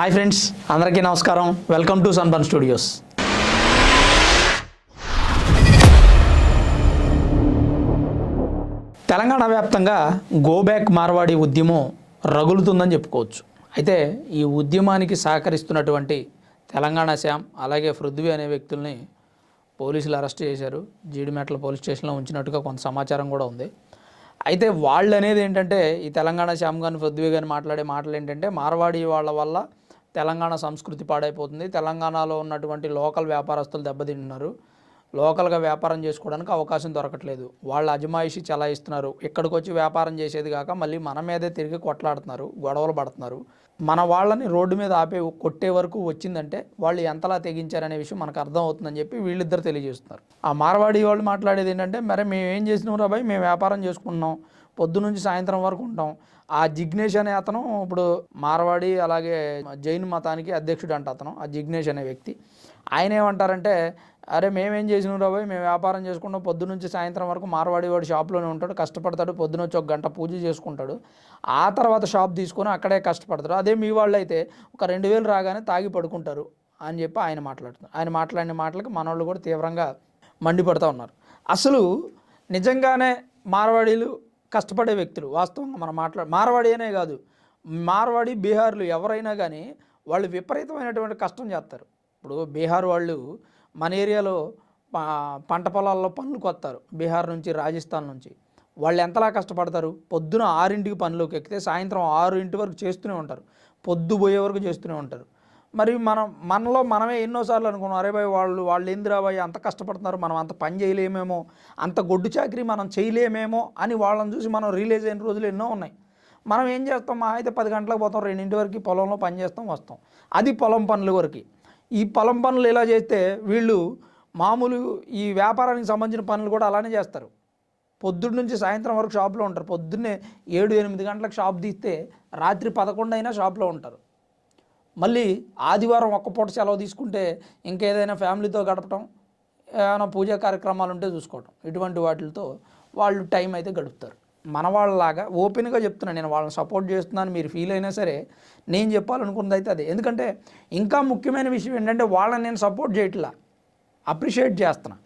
Hi friends అందరికీ నమస్కారం. Welcome to Sunburn Studios. Telangana వ్యాప్తంగా గోబ్యాక్ మార్వాడి ఉద్యమం రగులుతుందని చెప్పుకోవచ్చు. అయితే ఈ ఉద్యమానికి సహకరిస్తున్నటువంటి తెలంగాణ శ్యామ్ అలాగే పృథ్వీ అనే వ్యక్తుల్ని పోలీసులు అరెస్ట్ చేశారు. జీడిమెట్ల పోలీస్ స్టేషన్లో ఉంచినట్టుగా కొంత సమాచారం కూడా ఉంది. అయితే వాళ్ళు అనేది ఏంటంటే ఈ తెలంగాణ శ్యామ్ గాని పృథ్వీ గాని మాట్లాడే మాటలు ఏంటంటే మార్వాడి వాళ్ళ వల్ల తెలంగాణ సంస్కృతి పాడైపోతుంది. తెలంగాణలో ఉన్నటువంటి లోకల్ వ్యాపారస్తులు దెబ్బతింటున్నారు. లోకల్గా వ్యాపారం చేసుకోవడానికి అవకాశం దొరకట్లేదు. వాళ్ళు అజమాయిషి చలాయిస్తున్నారు. ఇక్కడికి వచ్చి వ్యాపారం చేసేది కాక మళ్ళీ మన మీదే తిరిగి కొట్లాడుతున్నారు గొడవలు పడుతున్నారు. మన వాళ్ళని రోడ్డు మీద ఆపే కొట్టే వరకు వచ్చిందంటే వాళ్ళు ఎంతలా తెగించారనే విషయం మనకు అర్థం అవుతుందని చెప్పి వీళ్ళిద్దరు తెలియజేస్తున్నారు. ఆ మార్వాడి వాళ్ళు మాట్లాడేది ఏంటంటే మరి మేము ఏం చేసినాం రాబాయ్ మేము వ్యాపారం చేసుకుంటున్నాం. పొద్దునుంచి సాయంత్రం వరకు ఉంటాం. ఆ జిగ్నేష్ అనే అతను ఇప్పుడు మార్వాడి అలాగే జైన్ మతానికి అధ్యక్షుడు అంట అతను ఆ జిగ్నేష్ అనే వ్యక్తి. ఆయన ఏమంటారంటే అరే మేమేం చేసినాం రాబోయ్ మేము వ్యాపారం చేసుకుంటాం. పొద్దు నుంచి సాయంత్రం వరకు మార్వాడి వాడు షాప్లోనే ఉంటాడు. కష్టపడతాడు. పొద్దున వచ్చి ఒక గంట పూజ చేసుకుంటాడు. ఆ తర్వాత షాప్ తీసుకొని అక్కడే కష్టపడతాడు. అదే మీ వాళ్ళు అయితే ఒక రెండు వేలు రాగానే తాగి పడుకుంటారు అని చెప్పి ఆయన మాట్లాడుతున్నారు. ఆయన మాట్లాడిన మాటలకు మనోళ్ళు కూడా తీవ్రంగా మండిపడుతూ ఉన్నారు. అసలు నిజంగానే మార్వాడీలు కష్టపడే వ్యక్తులు. వాస్తవంగా మనం మాట్లా మార్వాడి అనే కాదు. మార్వాడి బీహార్లు ఎవరైనా కానీ వాళ్ళు విపరీతమైనటువంటి కష్టం చేస్తారు ఇప్పుడు బీహార్ వాళ్ళు మన ఏరియాలో పంట పొలాల్లో పనులకు వస్తారు బీహార్ నుంచి రాజస్థాన్ నుంచి. వాళ్ళు ఎంతలా కష్టపడతారు? పొద్దున ఆరింటికి పనిలోకి ఎక్కితే సాయంత్రం ఆరు ఇంటి వరకు చేస్తూనే ఉంటారు. పొద్దు పోయే వరకు చేస్తూనే ఉంటారు. మరి మనం మనలో మనమే ఎన్నోసార్లు అనుకున్నాం అరే బాయ్ వాళ్ళు వాళ్ళు ఏందిరా బాయ్ అంత కష్టపడుతున్నారు మనం అంత పని చేయలేమేమో అంత గొడ్డు చాకరీ మనం చేయలేమేమో అని వాళ్ళని చూసి మనం రిలీజ్ అయిన రోజులు ఎన్నో ఉన్నాయి. మనం ఏం చేస్తాం మా అయితే పది గంటలకు పోతాం రెండింటి వరకు పొలంలో పని చేస్తాం వస్తాం. అది పొలం పనుల వరకు. ఈ పొలం పనులు ఇలా చేస్తే వీళ్ళు మామూలు ఈ వ్యాపారానికి సంబంధించిన పనులు కూడా అలానే చేస్తారు. పొద్దున్న నుంచి సాయంత్రం వరకు షాప్లో ఉంటారు. పొద్దున్నే ఏడు ఎనిమిది గంటలకు షాప్ తీస్తే రాత్రి పదకొండు అయినా షాప్లో ఉంటారు. మళ్ళీ ఆదివారం ఒక్క పూట సెలవు తీసుకుంటే ఇంకేదైనా ఫ్యామిలీతో గడపటం ఏమైనా పూజా కార్యక్రమాలు ఉంటే చూసుకోవటం. ఇటువంటి వాటితో వాళ్ళు టైం అయితే గడుపుతారు. మన వాళ్ళలాగా ఓపెన్గా చెప్తున్నాను నేను వాళ్ళని సపోర్ట్ చేస్తున్నాను మీరు ఫీల్ అయినా సరే నేను చెప్పాలనుకున్నది అయితే అదే. ఎందుకంటే ఇంకా ముఖ్యమైన విషయం ఏంటంటే వాళ్ళని నేను సపోర్ట్ చేయట్లా అప్రిషియేట్ చేస్తున్నా.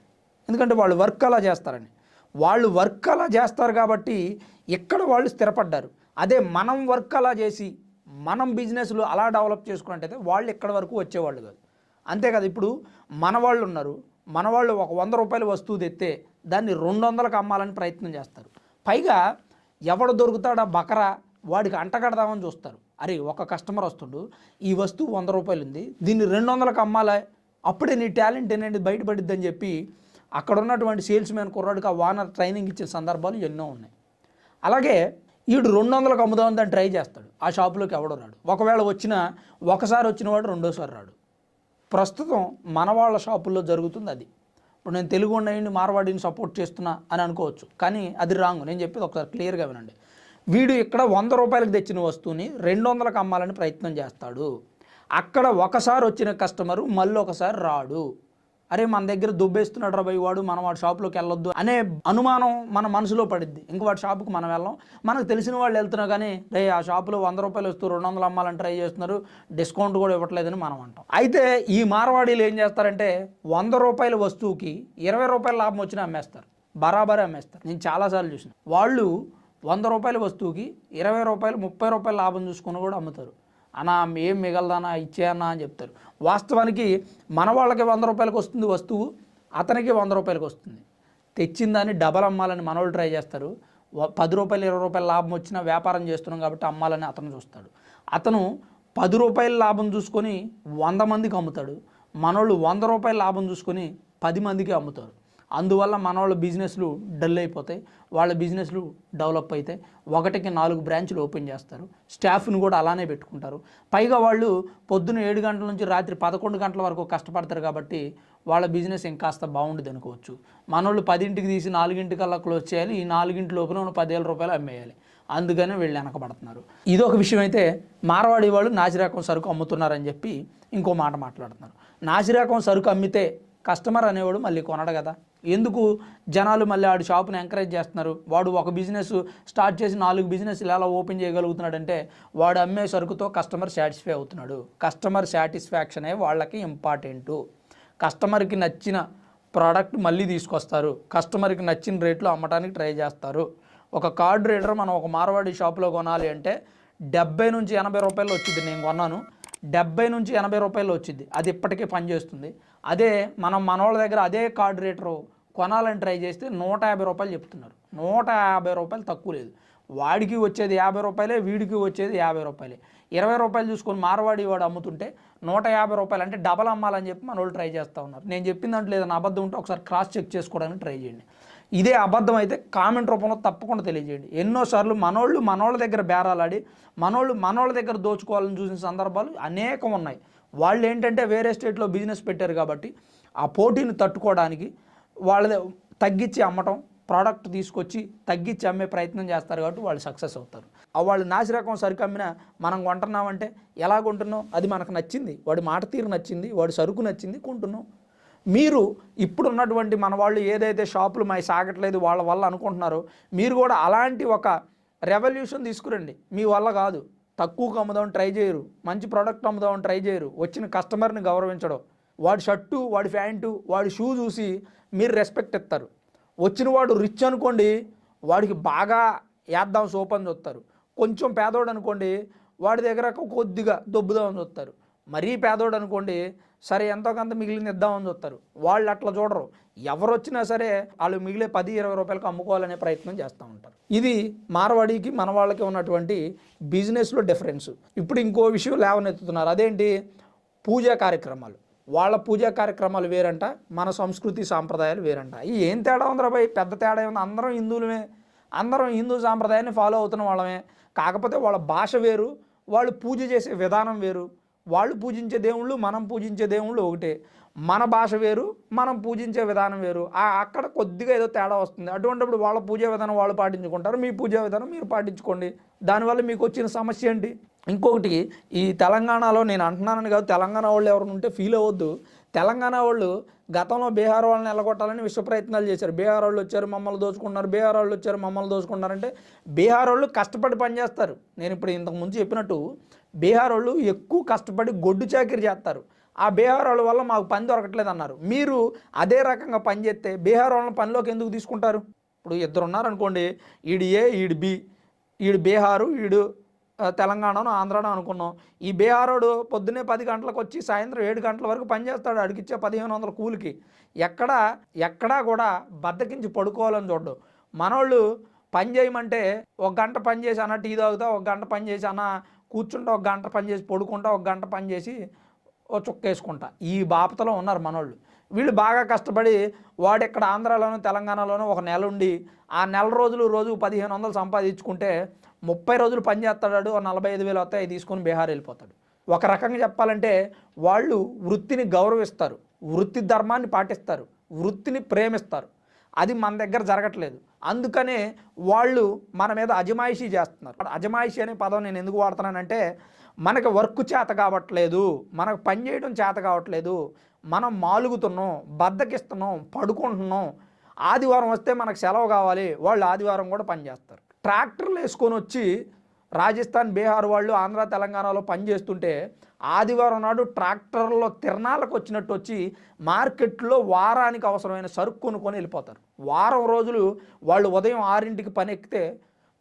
ఎందుకంటే వాళ్ళు వర్క్ అలా చేస్తారని. వాళ్ళు వర్క్ అలా చేస్తారు కాబట్టి ఇక్కడ వాళ్ళు స్థిరపడ్డారు. అదే మనం వర్క్ అలా చేసి మనం బిజినెస్లు అలా డెవలప్ చేసుకున్నట్టయితే వాళ్ళు ఇక్కడ వరకు వచ్చేవాళ్ళు కాదు. అంతే కదా ఇప్పుడు మన వాళ్ళు ఉన్నారు మన వాళ్ళు ఒక వంద రూపాయల వస్తువు తెస్తే దాన్ని రెండు వందలకు అమ్మాలని ప్రయత్నం చేస్తారు. పైగా ఎవడు దొరుకుతాడా బకరా వాడికి అంటగడదామని చూస్తారు. అరే ఒక కస్టమర్ వస్తుండు ఈ వస్తువు వంద రూపాయలు ఉంది దీన్ని రెండు వందలకు అమ్మాలా? అప్పుడే నీ టాలెంట్ అనేది బయటపడిద్దని చెప్పి అక్కడ ఉన్నటువంటి సేల్స్ మ్యాన్ కుర్రాడికి ఆ వానర్ ట్రైనింగ్ ఇచ్చిన సందర్భాలు ఎన్నో ఉన్నాయి. అలాగే వీడు రెండు వందలకు అమ్ముదామని దాన్ని ట్రై చేస్తాడు. ఆ షాపులోకి ఎవడో రాడు. ఒకవేళ వచ్చిన ఒకసారి వచ్చిన వాడు రెండోసారి రాడు. ప్రస్తుతం మన వాళ్ళ షాపుల్లో జరుగుతుంది అది. ఇప్పుడు నేను తెలుగు ఉన్నాయండి మార్వాడిని సపోర్ట్ చేస్తున్నా అని అనుకోవచ్చు. కానీ అది రాంగ్ నేను చెప్పేది ఒకసారి క్లియర్గా వినండి. వీడు ఇక్కడ వంద రూపాయలకు తెచ్చిన వస్తువుని రెండు వందలకు అమ్మాలని ప్రయత్నం చేస్తాడు. అక్కడ ఒకసారి వచ్చిన కస్టమరు మళ్ళీ ఒకసారి రాడు. అరే మన దగ్గర దుబ్బేస్తున్నాడు రా వాడు మనం వాడి షాప్లోకి వెళ్ళొద్దు అనే అనుమానం మన మనసులో పడిద్ది. ఇంక వాడి షాపుకి మనం వెళ్ళాం. మనకు తెలిసిన వాళ్ళు వెళ్తున్నా కానీ రే ఆ షాపులో వంద రూపాయలు వస్తూ రెండు వందలు అమ్మాలని ట్రై చేస్తున్నారు డిస్కౌంట్ కూడా ఇవ్వట్లేదని మనం అంటాం. అయితే ఈ మార్వాడీలు ఏం చేస్తారంటే వంద రూపాయల వస్తువుకి ఇరవై రూపాయల లాభం వచ్చినా అమ్మేస్తారు. బరాబరే అమ్మేస్తారు. నేను చాలాసార్లు చూసిన. వాళ్ళు వంద రూపాయల వస్తువుకి ఇరవై రూపాయలు ముప్పై రూపాయల లాభం చూసుకుని కూడా అమ్ముతారు. అన్నా ఏం మిగలదనా ఇచ్చేయన్నా అని చెప్తారు. వాస్తవానికి మన వాళ్ళకి వంద రూపాయలకు వస్తుంది వస్తువు అతనికి వంద రూపాయలకు వస్తుంది. తెచ్చిందని డబల్ అమ్మాలని మనోళ్ళు ట్రై చేస్తారు. పది రూపాయలు ఇరవై రూపాయల లాభం వచ్చినా వ్యాపారం చేస్తున్నాం కాబట్టి అమ్మాలని అతను చూస్తాడు. అతను పది రూపాయల లాభం చూసుకొని వంద మందికి అమ్ముతాడు. మనోళ్ళు వంద రూపాయల లాభం చూసుకొని పది మందికి అమ్ముతారు. అందువల్ల మన వాళ్ళ బిజినెస్లు డల్ అయిపోతాయి వాళ్ళ బిజినెస్లు డెవలప్ అవుతాయి ఒకటికి నాలుగు బ్రాంచ్లు ఓపెన్ చేస్తారు. స్టాఫ్ని కూడా అలానే పెట్టుకుంటారు. పైగా వాళ్ళు పొద్దున్న ఏడు గంటల నుంచి రాత్రి పదకొండు గంటల వరకు కష్టపడతారు కాబట్టి వాళ్ళ బిజినెస్ ఇంకాస్త బాగుండదు అనుకోవచ్చు. మనోళ్ళు పదింటికి తీసి నాలుగింటికల్లా క్లోజ్ చేయాలి. ఈ నాలుగింటి లోపల పదివేల రూపాయలు అమ్మేయాలి. అందుకనే వీళ్ళు వెనకబడుతున్నారు. ఇదొక విషయం అయితే మార్వాడి వాళ్ళు నాసిరకం సరుకు అమ్ముతున్నారని చెప్పి ఇంకో మాట మాట్లాడుతున్నారు. నాసిరకం సరుకు అమ్మితే కస్టమర్ అనేవాడు మళ్ళీ కొనడు కదా. ఎందుకు? జనాలు మళ్ళీ ఆడు షాప్ని ఎంకరేజ్ చేస్తున్నారు. వాడు ఒక బిజినెస్ స్టార్ట్ చేసి నాలుగు బిజినెస్ ఎలా ఓపెన్ చేయగలుగుతున్నాడంటే వాడు అమ్మే సరుకుతో కస్టమర్ సాటిస్ఫై అవుతున్నాడు. కస్టమర్ సాటిస్ఫాక్షనే వాళ్ళకి ఇంపార్టెంటు. కస్టమర్కి నచ్చిన ప్రోడక్ట్ మళ్ళీ తీసుకొస్తారు. కస్టమర్కి నచ్చిన రేట్లో అమ్మటానికి ట్రై చేస్తారు. ఒక కార్డ్ రీడర్ మనం ఒక మార్వాడి షాప్లో కొనాలి అంటే డెబ్బై నుంచి ఎనభై రూపాయలు వచ్చింది నేను కొన్నాను. డెబ్బై నుంచి ఎనభై రూపాయలు వచ్చింది అది ఇప్పటికీ పనిచేస్తుంది. అదే మనం మనోళ్ళ దగ్గర అదే కార్డ్ రేటర్ కొనాలని ట్రై చేస్తే నూట యాభై రూపాయలు చెప్తున్నారు. నూట యాభై రూపాయలు తక్కువ లేదు. వాడికి వచ్చేది యాభై రూపాయలే వీడికి వచ్చేది యాభై రూపాయలే. ఇరవై రూపాయలు చూసుకొని మార్వాడి వాడు అమ్ముతుంటే నూట యాభై రూపాయలు అంటే డబల్ అమ్మాలని చెప్పి మన వాళ్ళు ట్రై చేస్తూ ఉన్నారు. నేను చెప్పిన దాంట్లో ఏదైనా అబద్ధం ఉంటే ఒకసారి క్రాస్ చెక్ చేసుకోవడానికి ట్రై చేయండి. ఇదే అబద్ధం అయితే కామెంట్ రూపంలో తప్పకుండా తెలియజేయండి. ఎన్నోసార్లు మనోళ్ళు మనోళ్ళ దగ్గర బేరాలాడి మనోళ్ళు మనోళ్ళ దగ్గర దోచుకోవాలని చూసిన సందర్భాలు అనేకం ఉన్నాయి. వాళ్ళు ఏంటంటే వేరే స్టేట్లో బిజినెస్ పెట్టారు కాబట్టి ఆ పోటీని తట్టుకోవడానికి వాళ్ళ తగ్గించి అమ్మటం ప్రోడక్ట్ తీసుకొచ్చి తగ్గించి అమ్మే ప్రయత్నం చేస్తారు కాబట్టి వాళ్ళు సక్సెస్ అవుతారు. ఆ వాళ్ళు నాసిరకం సరుకు అమ్మినా మనం కొంటున్నామంటే ఎలా కొంటున్నాం అది మనకు నచ్చింది. వాడి మాట తీరు నచ్చింది వాడి సరుకు నచ్చింది కొంటున్నాం. మీరు ఇప్పుడు ఉన్నటువంటి మన వాళ్ళు ఏదైతే షాపులు మై సాగట్లేదు వాళ్ళ వల్ల అనుకుంటున్నారో మీరు కూడా అలాంటి ఒక రెవల్యూషన్ తీసుకురండి. మీ వల్ల కాదు. తక్కువకు అమ్ముదామని ట్రై చేయరు. మంచి ప్రోడక్ట్ అమ్ముదామని ట్రై చేయరు. వచ్చిన కస్టమర్ని గౌరవించడం. వాడి షర్టు వాడి ప్యాంటు వాడి షూ చూసి మీరు రెస్పెక్ట్ ఇస్తారు. వచ్చిన వాడు రిచ్ అనుకోండి వాడికి బాగా వేద్దాం సోప్ అని చూస్తారు. కొంచెం పేదోడు అనుకోండి వాడి దగ్గర కొద్దిగా దొబ్బుదామని చూస్తారు. మరీ పేదోడు అనుకోండి సరే ఎంతో కొంత మిగిలిన ఇద్దామని చూస్తారు. వాళ్ళు అట్లా చూడరు. ఎవరు వచ్చినా సరే వాళ్ళు మిగిలే పది ఇరవై రూపాయలకు అమ్ముకోవాలనే ప్రయత్నం చేస్తూ ఉంటారు. ఇది మార్వాడికి మన వాళ్ళకి ఉన్నటువంటి బిజినెస్లో డిఫరెన్స్. ఇప్పుడు ఇంకో విషయం లేవనెత్తుతున్నారు. అదేంటి? పూజా కార్యక్రమాలు. వాళ్ళ పూజా కార్యక్రమాలు వేరంట మన సంస్కృతి సాంప్రదాయాలు వేరంట. ఈ ఏం తేడా ఉందిరా భయ్ పెద్ద తేడా ఉంది అందరం హిందువులమే. అందరం హిందూ సాంప్రదాయాన్ని ఫాలో అవుతున్న వాళ్ళమే. కాకపోతే వాళ్ళ భాష వేరు వాళ్ళు పూజ చేసే విధానం వేరు. వాళ్ళు పూజించే దేవుళ్ళు మనం పూజించే దేవుళ్ళు ఒకటే. మన భాష వేరు మనం పూజించే విధానం వేరు. ఆ అక్కడ కొద్దిగా ఏదో తేడా వస్తుంది. అటువంటిప్పుడు వాళ్ళ పూజా విధానం వాళ్ళు పాటించుకుంటారు మీ పూజా విధానం మీరు పాటించుకోండి. దానివల్ల మీకు వచ్చిన సమస్య ఏంటి? ఇంకొకటి ఈ తెలంగాణలో నేను అంటున్నానని కాదు తెలంగాణ వాళ్ళు ఎవరు ఉంటే ఫీల్ అవ్వద్దు. తెలంగాణ వాళ్ళు గతంలో బీహార్ వాళ్ళని ఎలగొట్టాలని విశ్వ ప్రయత్నాలు చేశారు. బీహార్ వాళ్ళు వచ్చారు మమ్మల్ని దోచుకున్నారు బీహార్ వాళ్ళు వచ్చారు మమ్మల్ని దోచుకున్నారంటే బీహార్ వాళ్ళు కష్టపడి పనిచేస్తారు. నేను ఇప్పుడు ఇంతకు ముందు చెప్పినట్టు బీహార్ వాళ్ళు ఎక్కువ కష్టపడి గొడ్డు చాకిరి చేస్తారు. ఆ బీహార్ వాళ్ళ వల్ల మాకు పని దొరకట్లేదు అన్నారు. మీరు అదే రకంగా పని చేస్తే బీహార్ వాళ్ళని పనిలోకి ఎందుకు తీసుకుంటారు? ఇప్పుడు ఇద్దరు ఉన్నారనుకోండి ఈడు ఏ ఈడు బి ఈడు బీహారు ఈడు తెలంగాణను ఆంధ్రాను అనుకున్నాం. ఈ బీహారోడు పొద్దున్నే పది గంటలకు వచ్చి సాయంత్రం ఏడు గంటల వరకు పనిచేస్తాడు అడిగిచ్చే పదిహేను వందల కూలికి. ఎక్కడ ఎక్కడా కూడా బద్దకించి పడుకోవాలని చూడడు. మనోళ్ళు పని చేయమంటే ఒక గంట పని చేసి అన్న టీ తాగుతా ఒక గంట పని చేసి అన్న కూర్చుంటా ఒక గంట పని చేసి పడుకుంటా ఒక గంట పని చేసి ఓ చుక్క వేసుకుంటా ఈ బాపతలో ఉన్నారు మనోళ్ళు. వీళ్ళు బాగా కష్టపడి వాడు ఇక్కడ ఆంధ్రాలోనూ తెలంగాణలోనూ ఒక నెల ఉండి ఆ నెల రోజులు రోజు పదిహేను వందలు సంపాదించుకుంటే ముప్పై రోజులు పని చేస్తాడు ఓ నలభై ఐదు వేలు వస్తాయి తీసుకొని బీహార్ వెళ్ళిపోతాడు. ఒక రకంగా చెప్పాలంటే వాళ్ళు వృత్తిని గౌరవిస్తారు వృత్తి ధర్మాన్ని పాటిస్తారు వృత్తిని ప్రేమిస్తారు. అది మన దగ్గర జరగట్లేదు. అందుకనే వాళ్ళు మన మీద అజమాయిషీ చేస్తున్నారు. అజమాయిషీ అనే పదం నేను ఎందుకు వాడుతున్నానంటే మనకి వర్క్ చేత కావట్లేదు మనకు పని చేయడం చేత కావట్లేదు మనం మాలుగుతున్నాం బద్దకిస్తున్నాం పడుకుంటున్నాం ఆదివారం వస్తే మనకు సెలవు కావాలి వాళ్ళు ఆదివారం కూడా పనిచేస్తారు ట్రాక్టర్లు వేసుకొని వచ్చి రాజస్థాన్ బీహార్ వాళ్ళు ఆంధ్ర తెలంగాణలో పనిచేస్తుంటే ఆదివారం నాడు ట్రాక్టర్లో తిరణాలకు వచ్చినట్టు వచ్చి మార్కెట్లో వారానికి అవసరమైన సరుకు కొనుక్కొని వెళ్ళిపోతారు. వారం రోజులు వాళ్ళు ఉదయం ఆరింటికి పని ఎక్కితే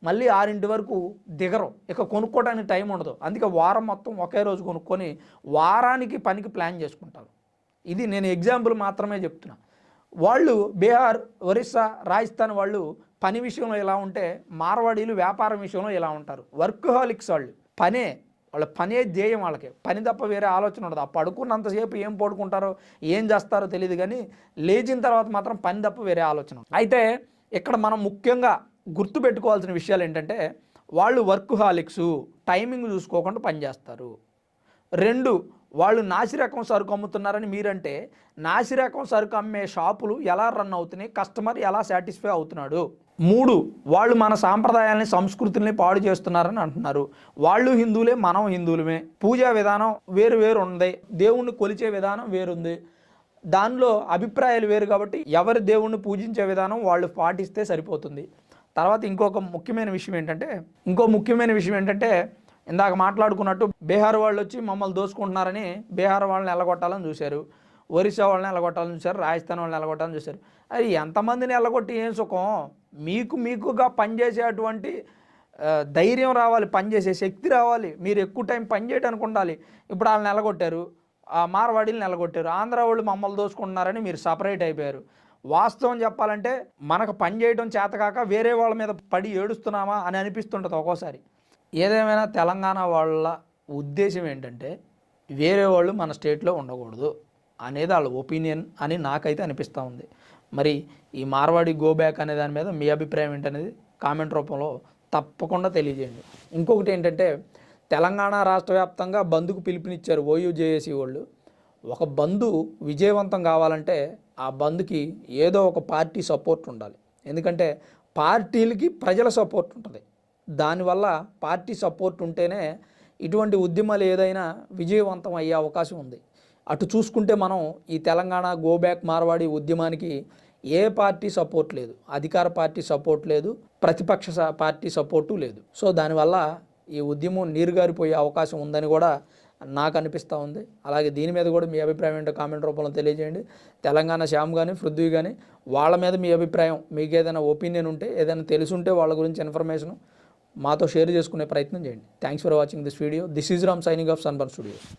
మళ్ళీ ఆరింటి వరకు దిగరు. ఇక కొనుక్కోవడానికి టైం ఉండదు. అందుకే వారం మొత్తం ఒకే రోజు కొనుక్కొని వారానికి పనికి ప్లాన్ చేసుకుంటారు. ఇది నేను ఎగ్జాంపుల్ మాత్రమే చెప్తున్నా. వాళ్ళు బీహార్ ఒరిస్సా రాజస్థాన్ వాళ్ళు పని విషయంలో ఎలా ఉంటే మార్వాడీలు వ్యాపారం విషయంలో ఎలా ఉంటారు? వర్క్ హాలిక్స్ వాళ్ళు. పనే. వాళ్ళ పనే ధ్యేయం వాళ్ళకి. పని తప్ప వేరే ఆలోచన ఉండదు. ఆ పడుకున్నంతసేపు ఏం పడుకుంటారో ఏం చేస్తారో తెలియదు కానీ లేచిన తర్వాత మాత్రం పని తప్ప వేరే ఆలోచన అయితే ఇక్కడ మనం ముఖ్యంగా గుర్తుపెట్టుకోవాల్సిన విషయాలు ఏంటంటే వాళ్ళు వర్క్ హాలిక్స్ టైమింగ్ చూసుకోకుండా పనిచేస్తారు రెండు వాళ్ళు నాసిరకం సరుకు అమ్ముతున్నారని మీరంటే నాసిరకం సరుకు అమ్మే షాపులు ఎలా రన్ అవుతున్నాయి కస్టమర్ ఎలా సాటిస్ఫై అవుతున్నాడు? మూడు వాళ్ళు మన సాంప్రదాయాల్ని సంస్కృతుల్ని పాడు చేస్తున్నారని అంటున్నారు. వాళ్ళు హిందువులే మనం హిందువులమే. పూజా విధానం వేరు వేరు ఉంది. దేవుణ్ణి కొలిచే విధానం వేరుంది. దానిలో అభిప్రాయాలు వేరు కాబట్టి ఎవరి దేవుణ్ణి పూజించే విధానం వాళ్ళు పాటిస్తే సరిపోతుంది. తర్వాత ఇంకొక ముఖ్యమైన విషయం ఏంటంటే ఇంకో ముఖ్యమైన విషయం ఏంటంటే ఇందాక మాట్లాడుకున్నట్టు బీహార్ వాళ్ళు వచ్చి మమ్మల్ని దోసుకుంటున్నారని బీహార్ వాళ్ళని ఎలగొట్టాలని చూశారు. ఒరిస్సా వాళ్ళని ఎలగొట్టాలని చూశారు. రాజస్థాన్ వాళ్ళని ఎలగొట్టాలని చూశారు. అది ఎంతమందిని ఎలగొట్టి ఏం సుఖం? మీకు మీకుగా పనిచేసేటువంటి ధైర్యం రావాలి పనిచేసే శక్తి రావాలి. మీరు ఎక్కువ టైం పని చేయడానికి ఉండాలి. ఇప్పుడు వాళ్ళు నిలగొట్టారు. ఆ మార్వాడీలు నిలగొట్టారు. ఆంధ్ర వాళ్ళు మమ్మల్ని దోసుకుంటున్నారని మీరు సపరేట్ అయిపోయారు. వాస్తవం చెప్పాలంటే మనకు పని చేయడం చేతకాక వేరే వాళ్ళ మీద పడి ఏడుస్తున్నామా అని అనిపిస్తుంటుంది ఒక్కోసారి. ఏదేమైనా తెలంగాణ వాళ్ళ ఉద్దేశం ఏంటంటే వేరే వాళ్ళు మన స్టేట్లో ఉండకూడదు అనేది వాళ్ళ ఒపీనియన్ అని నాకైతే అనిపిస్తూ ఉంది. మరి ఈ మార్వాడి గో బ్యాక్ అనే దాని మీద మీ అభిప్రాయం ఏంటనేది కామెంట్ రూపంలో తప్పకుండా తెలియజేయండి. ఇంకొకటి ఏంటంటే తెలంగాణ రాష్ట్ర వ్యాప్తంగా బంద్కు పిలుపునిచ్చారు ఓయూజేఏసీ వాళ్ళు. ఒక బంధు విజయవంతం కావాలంటే ఆ బంద్కి ఏదో ఒక పార్టీ సపోర్ట్ ఉండాలి. ఎందుకంటే పార్టీలకి ప్రజల సపోర్ట్ ఉంటుంది. దానివల్ల పార్టీ సపోర్ట్ ఉంటేనే ఇటువంటి ఉద్యమాలు ఏదైనా విజయవంతం అయ్యే అవకాశం ఉంది. అటు చూసుకుంటే మనం ఈ తెలంగాణ గోబ్యాక్ మార్వాడి ఉద్యమానికి ఏ పార్టీ సపోర్ట్ లేదు అధికార పార్టీ సపోర్ట్ లేదు ప్రతిపక్ష స- పార్టీ సపోర్టు లేదు. సో దానివల్ల ఈ ఉద్యమం నీరుగారిపోయే అవకాశం ఉందని కూడా నాకు అనిపిస్తూ ఉంది. అలాగే దీని మీద కూడా మీ అభిప్రాయం ఏంటో కామెంట్ రూపంలో తెలియజేయండి. తెలంగాణ శ్యామ్ కానీ పృథ్వీ కానీ వాళ్ళ మీద మీ అభిప్రాయం మీకు ఏదైనా ఒపీనియన్ ఉంటే ఏదైనా తెలుసుంటే వాళ్ళ గురించి ఇన్ఫర్మేషన్ మాతో షేర్ చేసుకునే ప్రయత్నం చేయండి. Thanks for watching this video. This is Ram signing off Sunburn Studios